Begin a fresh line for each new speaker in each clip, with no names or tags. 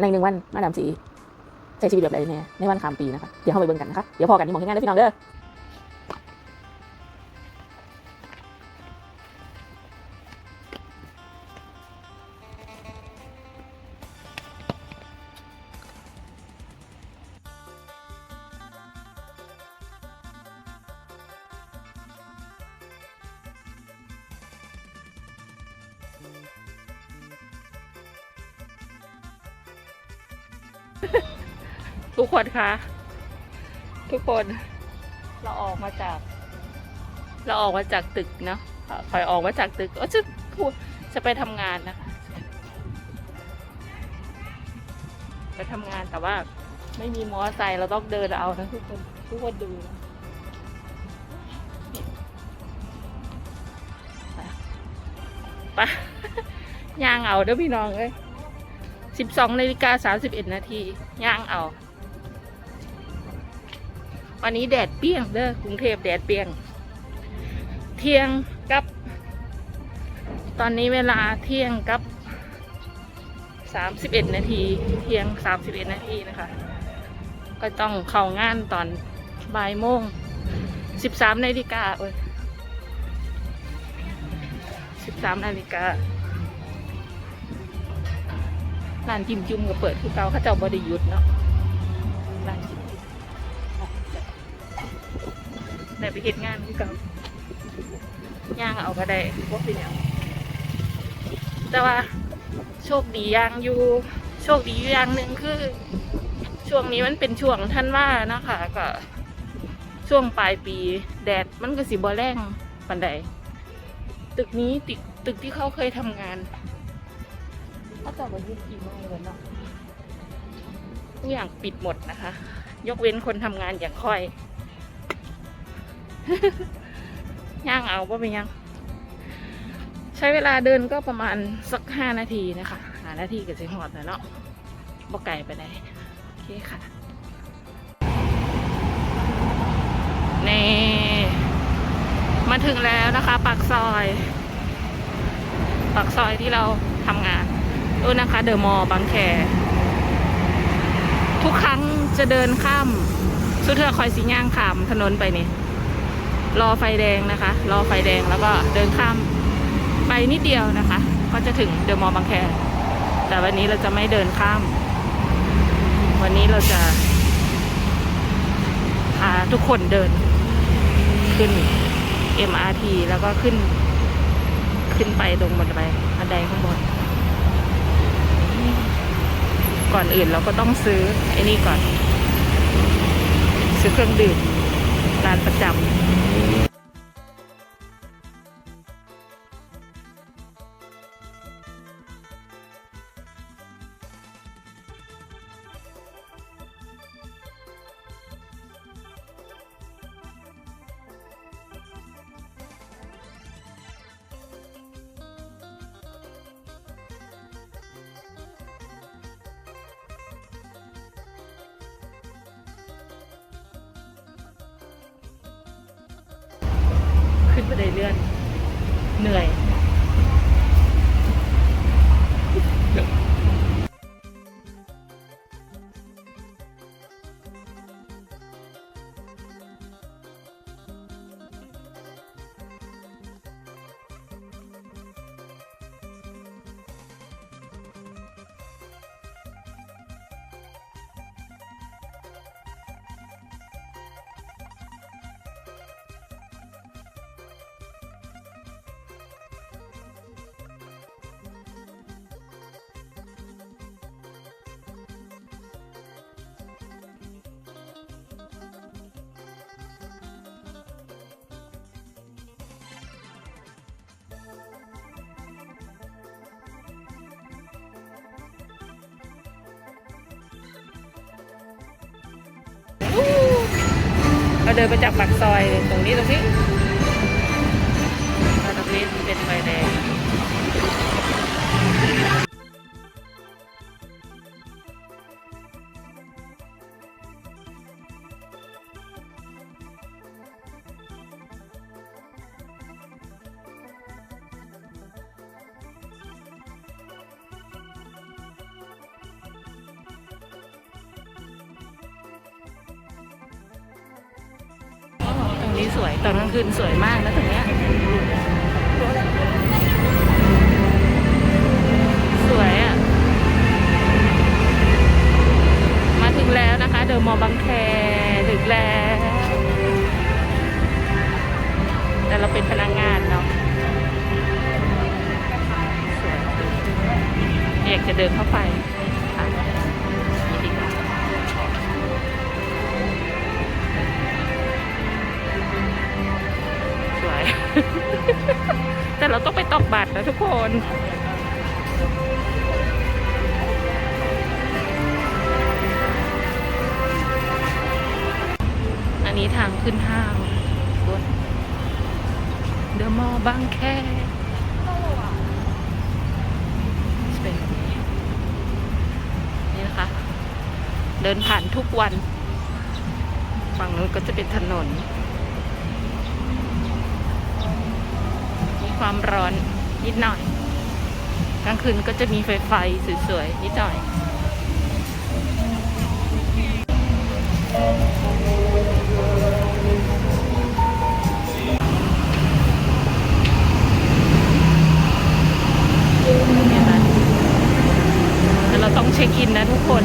ในหนึ่งวันมาดามสีใช้ชีวิตแบบไรเน่ในวันข้ามปีนะคะ เดี๋ยวเข้าไปเบิ่งกันนะคะ เดี๋ยวพอกันที่หมองที่งานเด้พี่น้องเด้อ
คนคะทุกคนเราออกมาจาก เราออกมาจากตึกเนาะคอยออกมาจากตึกก็จะพูดจะไปทำงานนะคะ ไปทำงานแต่ว่า ไม่มีมอเตอร์ไซค์เราต้องเดินเอานะทุกคนทุกคนดูนะนี่ไปไปย่างเอาเด้อพี่น้องเอ้ยสิบสองนาฬิกาสามสิบเอ็ดนาทีย่างเอา วันนี้แดดเปี้ยงเด้อกรุงเทพแดดเปี้ยง เที่ยงกับ ตอนนี้เวลาเที่ยงกับสามสิบเอ็ดนาที เที่ยงสามสิบเอ็ดนาทีนะคะ ก็ต้องเข้างานตอนบ่ายโมงสิบสามนาฬิกาเอ้ยสิบสามนาฬิการ้านจิ้มจุ่มก็เปิดคือเก่าเขาเจ้าบริยุทธ์เนาะ ไปเห็นงานคือเก่าย่างเอาก็ได้พวกเป็นหยังแต่ว่าโชคดีอย่างอยู่ โชคดีอยู่อย่างหนึ่งคือ ช่วงนี้มันเป็นช่วงท่านว่านะคะก็ช่วงปลายปีแดดมันก็สิบ่แรงปันใดตึกนี้ตึกตึกที่เขาเคยทำงานเขาจะมายึดกี่โมงเลยเนาะทุกอย่างปิดหมดนะคะ ยกเว้นคนทำงานอย่างค่อย ย่างเอาว่าเป็นยัง ใช้เวลาเดินก็ประมาณสักห้านาทีนะคะหานาทีกับเสียงหอดนะเนาะบ่ไก่ไปไหนโอเคค่ะนี่มาถึงแล้วนะคะปากซอยปากซอยที่เราทำงานดูนะคะเดอะมอลล์บางแค ทุกครั้งจะเดินข้ามสุดเทือคอยสีย่างขามถนนไปนี่ รอไฟแดงนะคะ รอไฟแดงแล้วก็เดินข้ามไปนิดเดียวนะคะ ก็จะถึงเดอะมอลล์บางแค แต่วันนี้เราจะไม่เดินข้าม วันนี้เราจะพาทุกคนเดินขึ้น MRT แล้วก็ขึ้น ขึ้นไปตรงบนไดบันไดข้างบน ก่อนอื่นเราก็ต้องซื้อไอ้นี่ก่อน ซื้อเครื่องดื่มร้านประจำ เลื่อน เหนื่อย เราเดินไปจากปากซอยตรงนี้ตรงนี้ สวยตอนกลางคืนสวยมากนะตรงเนี้ยสวยอะ่ะ มาถึงแล้วนะคะ เดอะมอลล์บางแคถึงแล้ว แต่เราเป็นพนักงานเนาะอยากจะเดินเข้าไป ต่เรออกบัตรนะทุกคนอันนี้ทางขึ้นห้างบนเดอะมอลล์บางแค่เป็นแบบนี้นี่นะคะ เดินผ่านทุกวัน ฝั่งนู้นก็จะเป็นถนน มีความร้อน นิดหน่อย กลางคืนก็จะมีไฟไฟสวยๆ นิดหน่อยแต่เราต้องเช็คอินนะทุกคน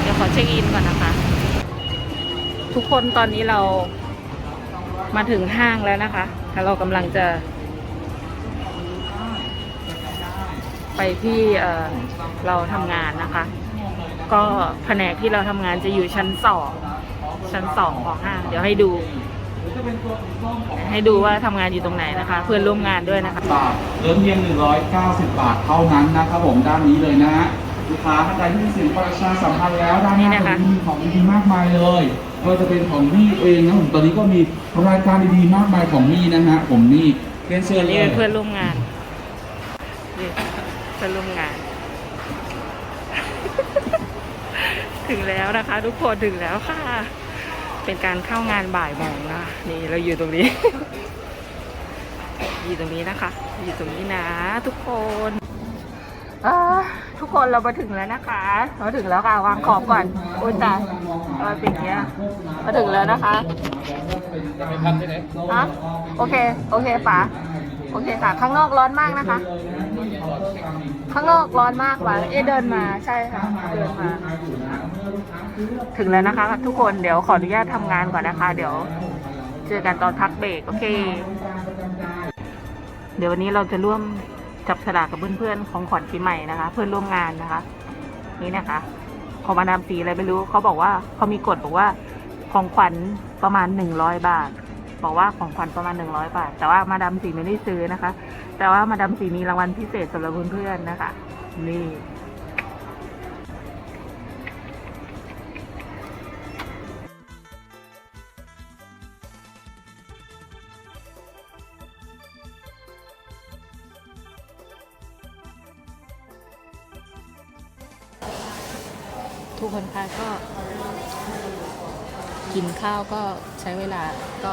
เดี๋ยวขอเช็คอินก่อนนะคะ ทุกคนตอนนี้เรามาถึงห้างแล้วนะคะ แล้วเรากำลังจะ ไปที่เอ่อเราทำงานนะคะ ก็แผนกที่เราทำงานจะอยู่ชั้นสองชั้นสองของห้าง เดี๋ยวให้ดู ให้ดูว่าทำงานอยู่ตรงไหนนะคะ เพื่อนร่วมงานด้วยนะคะ
บาทเหลือเพียง190 บาทเท่านั้นนะครับผมด้านนี้เลยนะฮะลูกค้าท่านใดที่มีสินประชาสัมพันธ์แล้วด้านห
นี่
น้า
นะคะ
ตรงนี้มีของดีๆมากมายเลย ก็จะเป็นของมี่เองนะผมตอนนี้ก็มีรายการดีๆมากมายของมี่นะฮะผมนี่เรียนเชิญเล
นี่
ย
เป็นเพื่อนร่วมงานนี่เพื่อนร่วมงาน ถึงแล้วนะคะ ทุกคนถึงแล้วค่ะ เป็นการเข้างานบ่ายโมงนะนี่เราอยู่ตรงนี้ อยู่ตรงนี้นะคะ อยู่ตรงนี้นะ ทุกคน อ่าทุกคนเรามาถึงแล้วนะคะมาถึงแล้วค่ะวางของก่อนโอ้ยตายเออเป็นอย่างเงี้ยมาถึงแล้วนะคะฮะโอเคโอเคป๋าโอเคค่ะ ข้างนอกร้อนมากนะคะ ข้างนอกร้อนมากว่ะเอะเดินมาใช่ค่ะ เดินมา ถึงแล้วนะคะ ทุกคนเดี๋ยวขออนุญาตทำงานก่อนนะคะ เดี๋ยว เจอกันตอนพักเบรกโอเค เดี๋ยววันนี้เราจะร่วม จับฉลากกับเพื่อนๆของขวัญปีใหม่นะคะ เพื่อนร่วมงานนะคะ นี่นะคะ ของมาดามสีอะไรไม่รู้เขาบอกว่าเขามีกฎบอกว่าของขวัญประมาณหนึ่งร้อยบาท บอกว่าของขวัญประมาณหนึ่งร้อยบาท แต่ว่ามาดามสีไม่ได้ซื้อนะคะ แต่ว่ามาดามสีมีรางวัลพิเศษสำหรับเพื่อนๆนะคะ นี่ คนคะก็ กินข้าวก็ใช้เวลาก็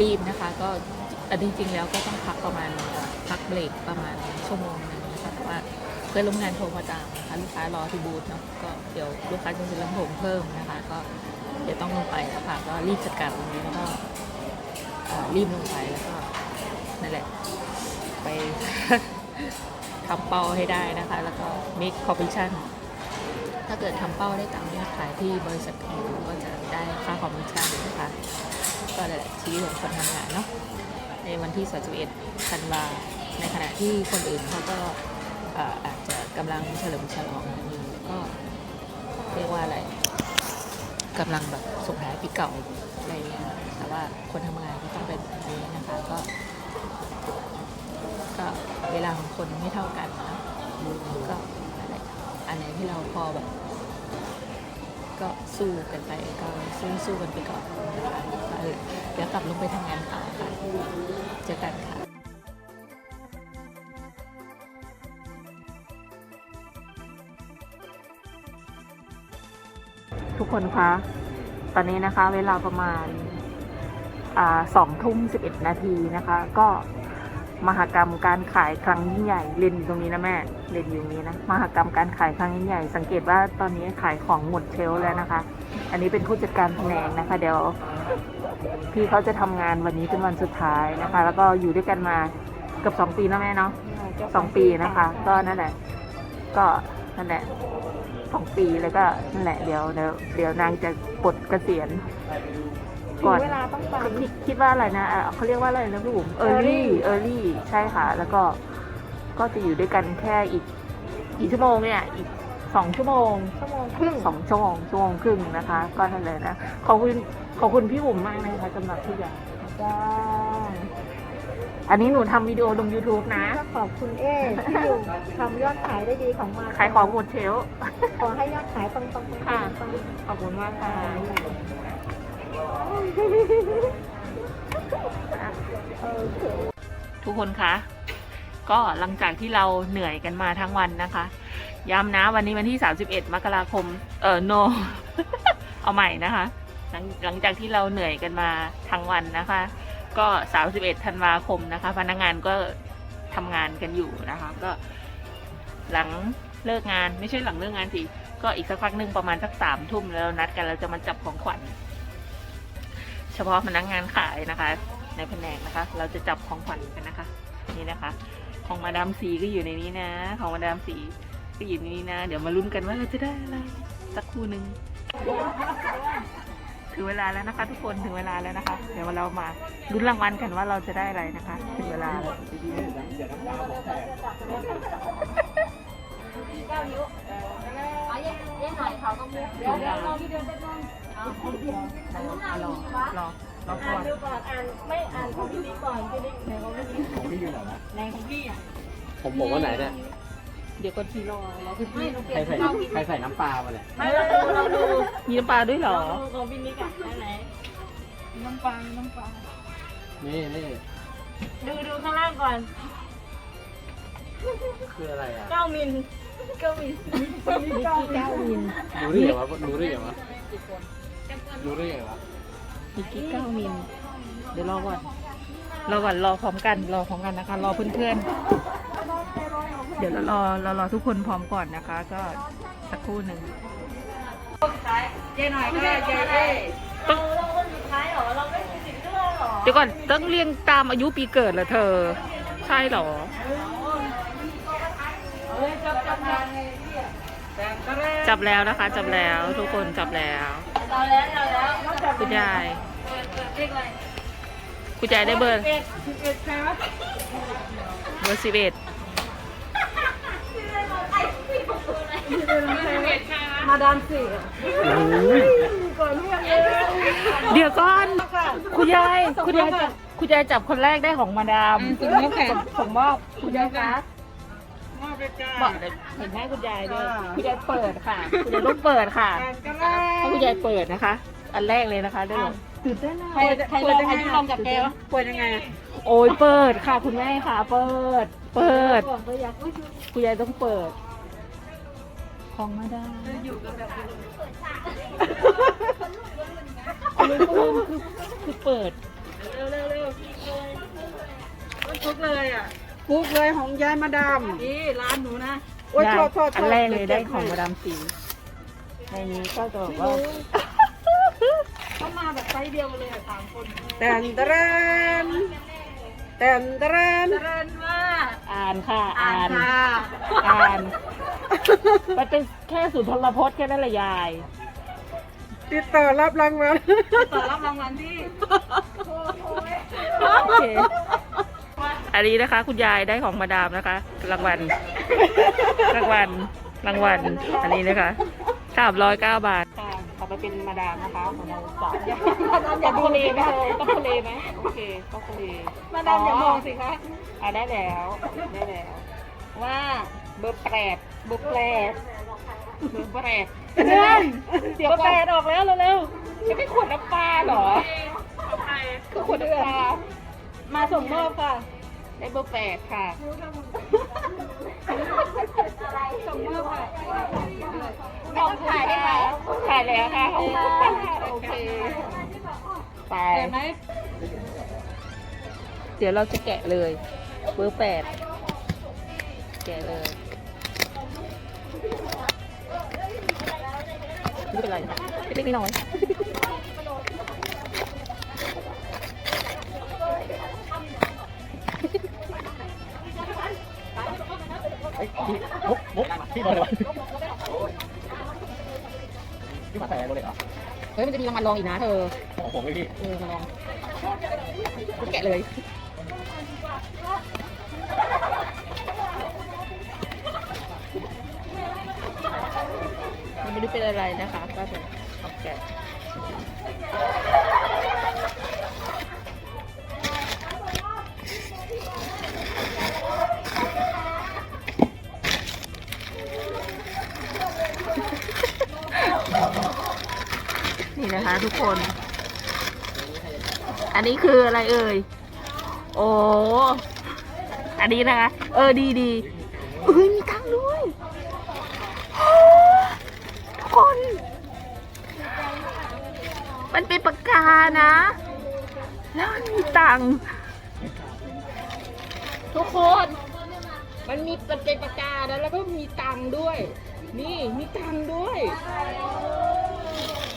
รีบนะคะ ก็อันจริง ๆ แล้วก็ต้องพักประมาณพักเบรกประมาณชั่วโมงนึงนะคะแต่ว่าเพื่อนร่วมงานโทรมาตามนะคะลูกค้ารอที่บูธเนาะก็เดี๋ยวลูกค้าจะซื้อลำโพงเพิ่มนะคะ ก็เดี๋ยวต้องลงไปนะคะก็รีบจัดการตรงนี้แล้วก็รีบลงไปแล้วก็นั่นแหละ ไปทำเป้าให้ได้นะคะ แล้วก็ make commission ถ้าเกิดทำเป้าได้ตามยอดขายที่บริษัทแข่งก็จะได้ค่าคอมมิชชั่นนะคะ ก็นั่นแหละชีวิตของคนทำงานเนาะ ในวันที่31ธันวาในขณะที่คนอื่นเขาก็เอ่ออาจจะกำลังเฉลิมฉลองกันอยู่ก็เรียกว่าอะไรกำลังแบบส่งท้ายปีเก่าอะไรเงี้ยแต่ว่าคนทำงานก็ต้องเป็นแบบนี้นะคะก็ ก็เวลาของคนไม่เท่ากันนะก็ อันไหนที่เราพอแบบ ก็สู้กันไปก็สู้สู้กันไปก่อนนะคะเดี๋ยวกลับลงไปทำงานต่อค่ะเจอกันค่ะทุกคนคะ ตอนนี้นะคะเวลาประมาณสองทุ่มสิบเอ็ดนาทีนะคะ ก็ มหกรรมการขายครั้งยิ่งใหญ่เรียนอยู่ตรงนี้นะแม่เรียนอยู่ตรงนี้นะมหกรรมการขายครั้งยิ่งใหญ่สังเกตว่าตอนนี้ขายของหมดเชลแล้วนะคะ อันนี้เป็นผู้จัดการแผนกนะคะ เดี๋ยวพี่เขาจะทำงานวันนี้เป็นวันสุดท้ายนะคะ แล้วก็อยู่ด้วยกันมาเกือบสองปีแล้วแม่เนาะสองปีนะคะ ก็นั่นแหละ ก็นั่นแหละสองปีแล้วก็นั่นแหละเดี๋ยวเดี๋ยวเดี๋ยวนางจะปลดเกษียณ ก่อน
เวลาต้องฟัง
คิดคิดว่าอะไรนะอะเขาเรียกว่าอะไรนะพี่บุ๋ม early early ใช่ค่ะ แล้วก็ก็จะอยู่ด้วยกันแค่อีกกี่ชั่วโมงเนี่ยอีกสองชั่วโมง
ชั่วโมงครึ่ง
สองชั่วโมงชั่วโมงครึ่งนะคะ ก็นั่นเลยนะขอบคุณขอบคุณพี่บุ๋มมากนะคะสำหรับทุกอย่าง
จ้า
อันนี้หนูทำวิดีโอลง YouTube นะ
ก็ขอบคุณเอ๊ที่อยู่ทำยอดขายได้ดีของมา
ขายของหมดเชลฟ์
ขอให้ยอดขายปังปังปังปังปัง
ขอบคุณมากค่ะ
โอเค
ทุกคนคะ ก็หลังจากที่เราเหนื่อยกันมาทั้งวันนะคะ ย้ำนะวันนี้วันที่ 31 มกราคม เออ no เอาใหม่นะคะหลังหลังจากที่เราเหนื่อยกันมาทั้งวันนะคะ ก็ 31 ธันวาคมนะคะ พนักงานก็ทำงานกันอยู่นะคะ ก็หลังเลิกงานไม่ใช่หลังเลิกงานสิ ก็อีกสักพักหนึ่งประมาณสักสามทุ่มแล้วนัดกันเราจะมาจับของขวัญ เฉพาะพนักงานขายนะคะ ในแผนกนะคะ เราจะจับของขวัญกันนะคะ นี่นะคะ ของมาดามสีก็อยู่ในนี้นะ ของมาดามสีก็อยู่ในนี้นะ เดี๋ยวมาลุ้นกันว่าเราจะได้อะไรสักคู่หนึ่งถึงเวลาแล้วนะคะ ทุกคนถึงเวลาแล้วนะคะ เดี๋ยวเรามาลุ้นรางวัลกันว่าเราจะได้อะไรนะคะ ถึงเวลาแล้ว
เดี๋ยวเดี๋ยวรอพี่เดือ
รอรอรอก่
อ่า
น
ดูก่อนอ่านไม่อ่านของพี่นิดก่อนพี่นิดไหนของพี่นิด
ของพี่อยู่ไหนวะ
ไหนของพี่อะ
ผมบอกว่าไหนเนี่ย
เดี๋ยวก่อนทีรอรอพี่
ไม่หนูเปลี่
ใครใส่ใครใส่น้ำปลามาเนี่ย
ไม่เราดูเราดู
มีน้ำปลาด้วยเหรอ
ดูของพี่นิดอะไหนไหนน้ำปลาน้ำปลา
นี่นี่
ดูดูข้างล่างก่อน
คืออะไรอะ
เก้ามิลเก้ามิลนี่เก้ามิล
รู้ได้ไงวะรู้ได้ไงวะ รู้ได้ไงวะ
อีกกี่เก้ามิลเดี๋ยวรอก่อนรอก่อนรอพร้อมกันรอพร้อมกันนะคะ รอเพื่อนๆ เดี๋ยวเรารอเรารอทุกคนพร้อมก่อนนะคะ ก็สักครู่หนึ่ง
เจ๊หน่อยก็ได้เจ๊เอ้เราเราคนสุดท้ายเหรอเราไม่มีสิทธิ์เลือกเหรอ
เดี๋ยวก่อนต้องเรียงตามอายุปีเกิดเหรอเธอ ใช่เหรอ
เฮ้ยจับจับจับ
จับแล้วนะคะ จับแล้วทุกคนจับแล้ว
เราแล้วเราแล้วเราจับ
คุณยาย
เปิดเปิดเลขอะไร
คุณยายได้เบอร์
เอ็ดสิบเอ็ดครับ
เบอร์สิบเอ็ด
มาดามสี่ก่อนเรียกเลย
เดี๋ยวก่อนคุณยายคุณยายจับคุณยายจับคนแรกได้ของมาดาม
ส่งมอบแขน
ส่งมอบคุณยายคะ
มอบไปจ้า
บอกเห็นหน้าคุณยายด้วยคุณยายเปิดค่ะคุณยายต้องเปิดค่ะ
ก็ได้
ให้คุณยายเปิดนะคะ อันแรกเลยนะคะได้เลยตื่นเต้นอะ
ใครใครลองใครลองกับแกวะเปิดยังไง
โอ้ยเปิดค่ะ คุณแม่ค่ะ เปิด เปิด
บอกตัวอยากอุ้ย
คุณยายต้องเปิด ของมาดาม
อยู่กันแบบ
คุณลุงคือคือเปิด
เร็วเร็วเร็วทุกเลยอะ ทุกเลยของยายมาดามนี่ร้านหนูนะโอ้ย
ได้
โทษโทษ
อันแรกเลยได้ของมาดามสีในนี้ก็จะบอกว่า
เขามาแบบไซส์เดียวกันเลยอะสามคนแตนเตรนแตนเตรนเตรนว่า
อ่านค่ะ
อ่า
อ่านน
ค่ะ
อ่าน มันเป็นแค่สุนทรพจน์แค่นั้นแหละยาย
ติดต่อรับรางวัลต่อรับรางวัลที่
โอเค อันนี้นะคะ คุณยายได้ของมาดามนะคะ รางวัล รางวัล รางวัล อันนี้นะคะสามร้อยเก้าบาทค่ะต่อไปเป็นมาดามนะคะของเราสามต้องทะเลไหมเธอต้องทะเลไหมโอเคต้องทะเล
มาดามอย่ามองสิคะ
อะได้แล้ว ได้แล้ว
ว่า
เบอร์แปดเบอร์แปดเบอร์แปด
เงิน
เดี๋ยวแปดออกแล้วเร็วๆจะไม่ขวดน้ำปลาเหรอคือขวดน้ำปลา
มาส่งมอบค่ะ
ได้เบอร์แปดค่ะ
ส่งมอบค่ะ
ออกถ่ายได้ไหมถ่ายแล้วค่ะโอเค ไป
เห็นไหม
เดี๋ยวเราจะแกะเลย เบอร์แปด แกะเลย ไม่เป็นไรนะไม่เล็กๆน้อย
มุกมุกที่มาเลยวะที่มาใส่โรเล็กเหรอ
ๆเฮ้ยมันจะมีรางวัลรองอีกนะเธอ
ของผมเลยพี่
เออมาลองแกะเลยมันไม่ได้เป็นอะไรนะคะก็เป็นของแกะ นะคะทุกคน อันนี้คืออะไรเอ่ย โอ้อันนี้นะคะ เออดีดีเอ้ยมีตังด้วยทุกคน มันเป็นปากกานะ แล้วมันมีตังทุกคน มันมีเป็นปากกานะแล้วก็มีตังด้วย นี่มีตังด้วย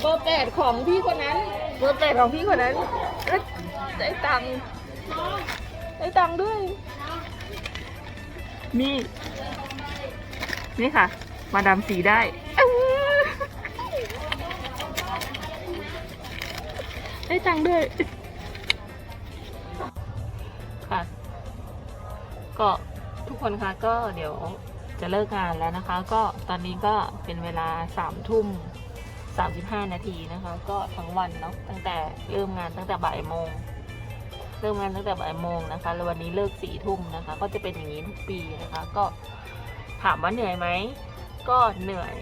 เบอร์แปดของพี่คนนั้น เบอร์แปดของพี่คนนั้นเอ้ยได้ตังค์ได้ตังค์ด้วย นี่ นี่ค่ะ มาดามสีได้อื้อได้ตังค์ด้วย ค่ะ ก็ทุกคนคะก็เดี๋ยวจะเลิกงานแล้วนะคะ ก็ตอนนี้ก็เป็นเวลาสามทุ่ม สามสิบห้านาทีนะคะ ก็ทั้งวันเนาะตั้งแต่เริ่มงานตั้งแต่บ่ายโมงเริ่มงานตั้งแต่บ่ายโมงนะคะ แล้ววันนี้เลิกสี่ทุ่มนะคะ ก็จะเป็นอย่างนี้ทุกปีนะคะ ก็ถามว่าเหนื่อยไหม ก็เหนื่อย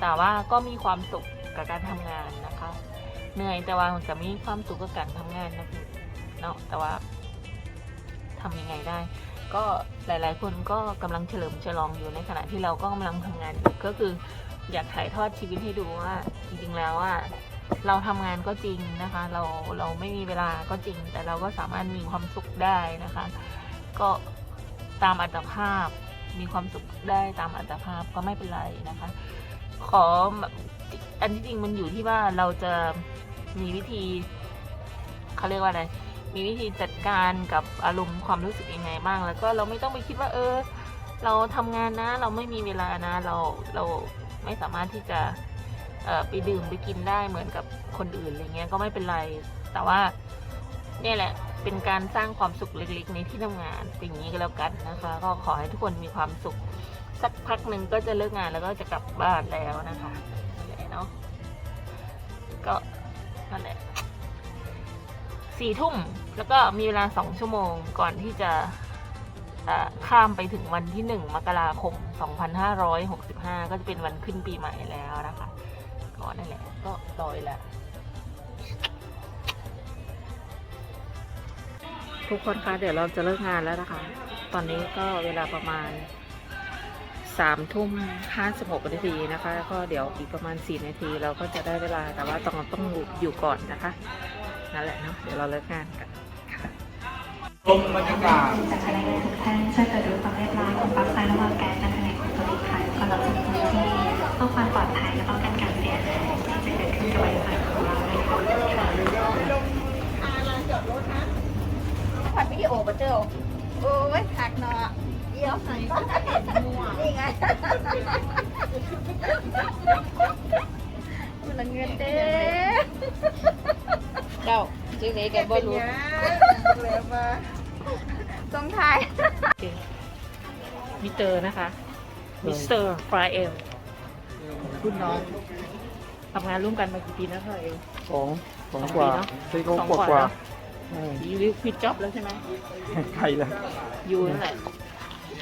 แต่ว่าก็มีความสุขกับการทำงานนะคะ เหนื่อยแต่ว่ามันก็มีความสุขกับการทำงานนะพี่เนาะ แต่ว่าทำยังไงได้ ก็หลาย ๆ คนก็กำลังเฉลิมฉลองอยู่ในขณะที่เราก็กำลังทำงานก็คือ อยากถ่ายทอดชีวิตให้ดูว่า จริงๆแล้วว่าเราทำงานก็จริงนะคะ เราเราไม่มีเวลาก็จริง แต่เราก็สามารถมีความสุขได้นะคะ ก็ตามอัตภาพมีความสุขได้ตามอัตภาพก็ไม่เป็นไรนะคะ ขอแบบอันที่จริงมันอยู่ที่ว่าเราจะมีวิธีเขาเรียกว่าอะไรมีวิธีจัดการกับอารมณ์ความรู้สึกยังไงบ้าง แล้วก็เราไม่ต้องไปคิดว่า เออ เราทำงานนะ เราไม่มีเวลานะ เราเรา ไม่สามารถที่จะไปดื่มไปกินได้เหมือนกับคนอื่นอะไรเงี้ยก็ไม่เป็นไร แต่ว่าเนี่ยแหละเป็นการสร้างความสุขเล็กๆในที่ทำงานเป็นอย่างนี้ก็แล้วกันนะคะ ก็ขอให้ทุกคนมีความสุข สักพักหนึ่งก็จะเลิกงานแล้วก็จะกลับบ้านแล้วนะคะกันแหละเนาะก็นั่นแหละสี่ทุ่มแล้วก็มีเวลาสองชั่วโมงก่อนที่จะข้ามไปถึงวันที่หนึ่งมกราคม 2565 ก็จะเป็นวันขึ้นปีใหม่แล้วนะคะ ก็นั่นแหละ ก็รอยแล้วทุกคนคะเดี๋ยวเราจะเลิกงานแล้วนะคะ ตอนนี้ก็เวลาประมาณสามทุ่มห้าสิบหกนาทีนะคะก็เดี๋ยวอีกประมาณสี่นาทีเราก็จะได้เวลาแต่ว่าต้องต้องอยู่ก่อนนะคะนั่นแหละเนาะเดี๋ยวเราเลิกงานกันค่ะ
ชมบรรยากาศ
จากพนักงานทุกท่านช่วยตรวจดูความเรียบร้อยของปลั๊กไฟระหว่างแก๊ส อีกครั้งก่อนเราจะพื้นที่เพื่อความปลอดภัยและป้องกันการเสียหายที่จะเกิดขึ้นกับไวไฟของเราในครอบครัวค่ะ
ผัดวิดีโอปะเจ้าโอ้ยหักเนาะเดี๋ยวใส่นี่ไงมันละเงินเด้
เจ้าชื่อนี้แกบ่รู้
เลยมาต้องทาย
มิเตอร์นะคะ มิสเตอร์ฟรายเอลรุ่นน้องทำงานร่วมกันมากี่ปีแล้วฟรายเอล
สองสอง
สอง
กว่า
ปีเนอะ
สี่
สอง
กว่าก
ว่า
ว่า
เนอะ
อืม
ยูวิควิดจ็อบแล้วใช่ไหม
ใครล่ะ
ยูนั่นแหละ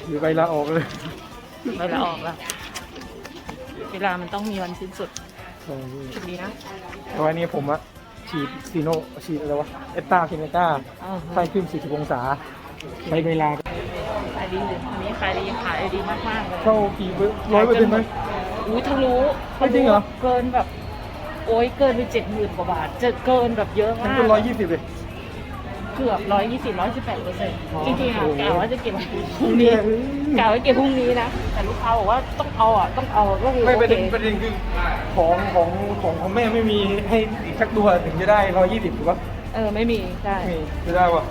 อยู่ใกล้ลาออกเลย
ไม่ละออกละเวลามันต้องมีวันสิ้นสุด
ใช่พี่
ชุดนี้นะ
แต่วันนี้ผมอะฉีดซีโนฉีดอะไรวะเอตตาคินเนต้า
อ้าว
ไข้ขึ้น40องศาใช้เวลา
ขายดีเลยอันนี้ขายดีขายดีมากๆเลย
เข้ากี่ร้อยเปอร์เซ็นต์ไหม
อุ้ยทะลุ
ไม่จริงเหรอ
เกินแบบ โอ้ยเกินไปเจ็ดหมื่นกว่าบาท จะเกินแบบเยอะ
ฉัน
มาก
เป็นร้อยยี่สิบเลย
เกือบร้อยยี่สิบร้อยสิบแปดเปอร์เซ็นต์
อ๋อ
จริงๆอะ
โอ้โห
กะว่าจะเก็บไว้พรุ่งนี้กะไว้เก็บพรุ่งนี้นะ แต่ลูกค้าบอกว่าต้องเอาอะ ต้องเอาก็คือ
ไม่
โอ
ประ
เค
เด็นประเด็นคือของของของของแม่ไม่มีให้อีกสักตัวถึงจะได้ร้อยยี่สิบถูกปะ
เออไม่มีใช่
มีจะได้ปะ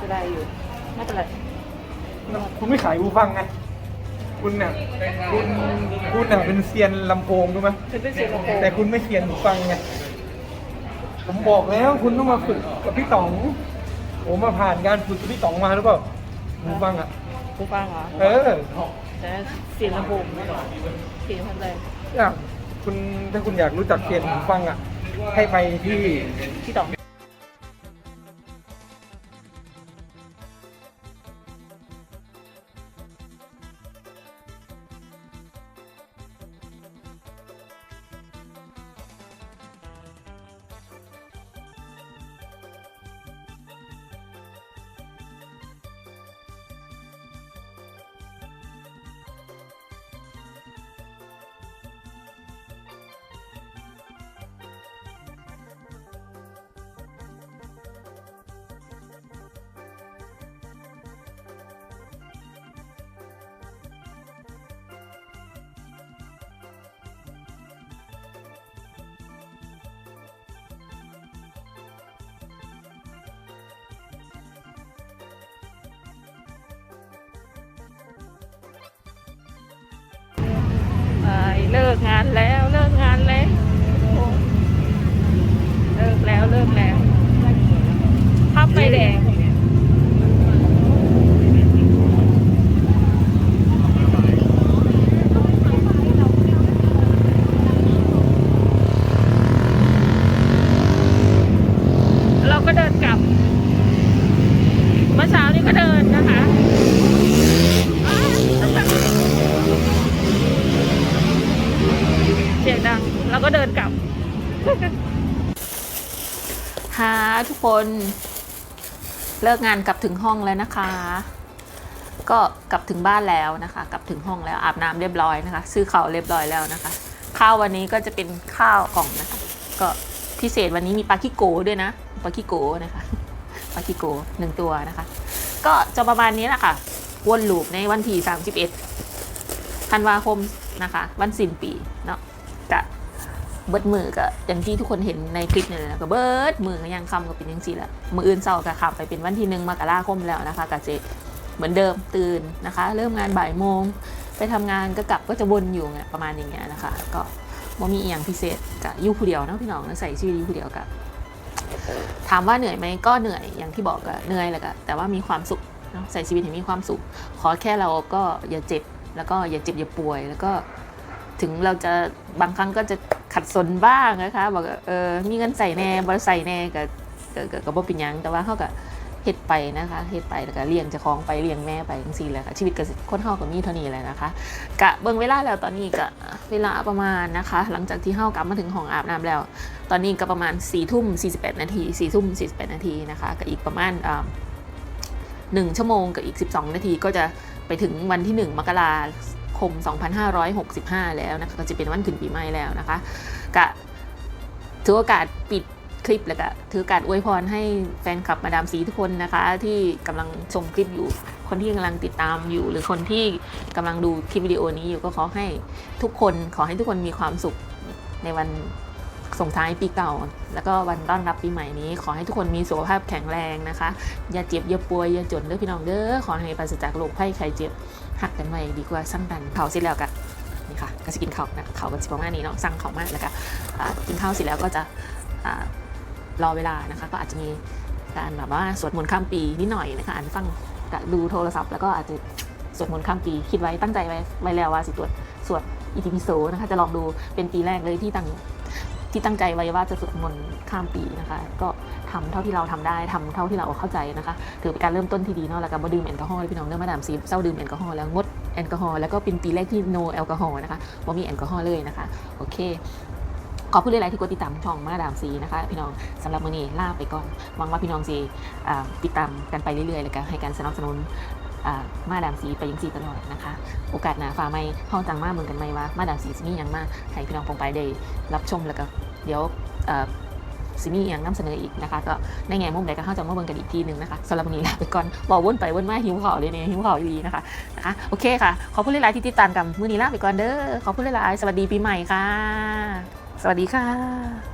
จะได้อยู่ไม่เป็นไร
คุณไม่ขายหูฟังไง คุณเนี่ยคุณคุณเนี่ยเป็นเซียนลำโพงรู้ไหม
ฉันเป็นเสียงโก
แต่คุณไม่เซียนหูฟังไงผมบอกแล้วคุณต้องมาฝึกกับพี่ต๋องผมมาผ่านการฝึกกับพี่ต๋องมาหรือเปล่าหูฟังอะ
ผู้ฟังเหรอ
เออ
แต่เสียงลำโพงเสียงทำอะไร
อยากคุณถ้าคุณอยากรู้จักเซียนหูฟังอะให้ไปที่
พี่ต๋อง เลิกงานแล้วเลิกงานแล้วเลิกแล้วเลิกแล้วพับไฟแดงเราก็เดินกลับ เมื่อเช้านี้ก็เดินนะคะอ้าวเสียงดัง แล้ว ก็เดินกลับฮาทุกคนเลิกงานกลับถึงห้องแล้วนะคะ ก็กลับถึงบ้านแล้วนะคะ กลับถึงห้องแล้วอาบน้ำเรียบร้อยนะคะ ซื้อข้าวเรียบร้อยแล้วนะคะ ข้าววันนี้ก็จะเป็นข้าวกล่องนะคะ ก็พิเศษวันนี้มีปลาคิโกด้วยนะปลาคิโกนะคะปลาคิโกหนึ่งตัวนะคะ ก็จะประมาณนี้แหละค่ะวนลูปในวันที่ 31ธันวาคมนะคะ วันสิ้นปีเนาะกะ เบิดมือก็อย่างที่ทุกคนเห็นในคลิปนี่เลยนะก็เบิดมือก็ยังคำก็เป็นยังสี่ละมืออื่นเศร้าก็ขับไปเป็นวันที่หนึ่งมกราคมแล้วนะคะกะเจเหมือนเดิมตื่นนะคะ เริ่มงานบ่ายโมง ไปทำงานก็กลับก็จะวนอยู่เนี่ยประมาณอย่างเงี้ยนะคะ ก็บ่มีอย่างพิเศษกะอยู่ผู้เดียวนะพี่น้องใส่ชีวิตอยู่ผู้เดียวกะถามว่าเหนื่อยไหมก็เหนื่อยอย่างที่บอกก็เหนื่อยแหละก็แต่ว่ามีความสุขใส่ชีวิตให้มีความสุข ขอแค่เราก็อย่าเจ็บแล้วก็อย่าเจ็บอย่าป่วยแล้วก็ถึงเราจะบางครั้งก็จะ ขัดสนบ้างนะคะบอกเออมีเงินใส่แน่บริใส่แน่ก็ก็ก็ก็บ่เป็นหยังแต่ว่าเขาก็เฮ็ดไปนะคะเฮ็ดไปแล้วก็เลี้ยงเจะคล้าของไปเลี้ยงแม่ไปจังซี่แหละค่ะชีวิตก็สิคนเฮาก็มีเท่านี้แหละนะคะกะเบิ่งเวลาแล้วตอนนี้ก็เวลาประมาณนะคะ หลังจากที่เฮากลับมาถึงห้องอาบน้ำแล้ว ตอนนี้ก็ประมาณ4ี่ทุ่ม48นาที4ี่ทุ่ม48นาทีนะคะก็อีกประมาณหนึ่งชั่วโมงกับอีก 12 นาทีก็จะไปถึงวันที่ 1 มกรา คม 2565 แล้วนะคะก็จะเป็นวันขึ้นปีใหม่แล้วนะคะกะถือโอกาสปิดคลิปแล้วก็ถือโอกาสอวยพรให้แฟนคลับมาดามสีทุกคนนะคะ ที่กำลังชมคลิปอยู่ คนที่กำลังติดตามอยู่ หรือคนที่กำลังดูคลิปวิดีโอนี้อยู่ก็ขอให้ทุกคนขอให้ทุกคนมีความสุขในวันส่งท้ายปีเก่า แล้วก็วันต้อนรับปีใหม่นี้ ขอให้ทุกคนมีสุขภาพแข็งแรงนะคะ อย่าเจ็บอย่าป่วยอย่าจนเด้อพี่น้องเด้อขอให้ปราศจากโรคภัยไข้เจ็บ หักกันไว้ดีกว่าสั่งกันเผาเสร็จแล้วกันนี่ค่ะก็จะกินข้าวนะข้าวกันสิประมาณนี้เนาะสั่งข้าวมากแล้วก็กินข้าวเสร็จแล้วก็จะรอเวลานะคะ ก็อาจจะมีการแบบว่าสวดมนต์ข้ามปีนิดหน่อยนะคะอ่านฟังดูโทรศัพท์ แล้วก็อาจจะสวดมนต์ข้ามปีคิดไว้ตั้งใจไว้ไว้แล้วว่าสิตรวจสวดอิติปิโสนะคะจะลองดูเป็นปีแรกเลยที่ตั้งที่ตั้งใจไว้ว่าจะสวดมนต์ข้ามปีนะคะ ก็ ทำเท่าที่เราทำได้ทำเท่าที่เราเข้าใจนะคะ ถือเป็นการเริ่มต้นที่ดีเนาะแล้วก็บ่ดื่มแอลกอฮอล์พี่น้องเริ่มมาดามซีเศร้าดื่มแอลกอฮอล์แล้วงดแอลกอฮอล์แล้วก็เป็นปีแรกที่ no แอลกอฮอล์นะคะบ่มีแอลกอฮอล์เลยนะคะ โอเคขอบคุณหลายๆที่กดติดตามช่องมาดามซีนะคะพี่น้องสำหรับมื้อนี้ลาไปก่อนหวังว่าพี่น้องซีติดตามกันไปเรื่อยๆแล้วก็ให้การสนับสนุนมาดามซีไปยังซีตลอดนะคะ โอกาสหน้าฟ้าไม่ห้องจังมากเหมืองกันไหมว่ามาดามซีจะมีหยังมากให้พี่น้องคงไปได้รับชมแล้วก็เดี๋ยว สิมีอย่างนำเสนออีกนะคะก็ในแง่มุมใดก็เข้าจะมาเบิ่งกันอีกทีหนึ่งนะคะสำหรับวันนี้ลาไปก่อนบอกวนไปวนมาหิวข่าวเลยเนี่ยหิวข่าวดีนะคะนะคะโอเคค่ะ ขอบคุณหลายๆที่ติดตามกันมื้อนี้ลาไปก่อนเด้อขอบคุณหลายๆสวัสดีปีใหม่ค่ะ สวัสดีค่ะ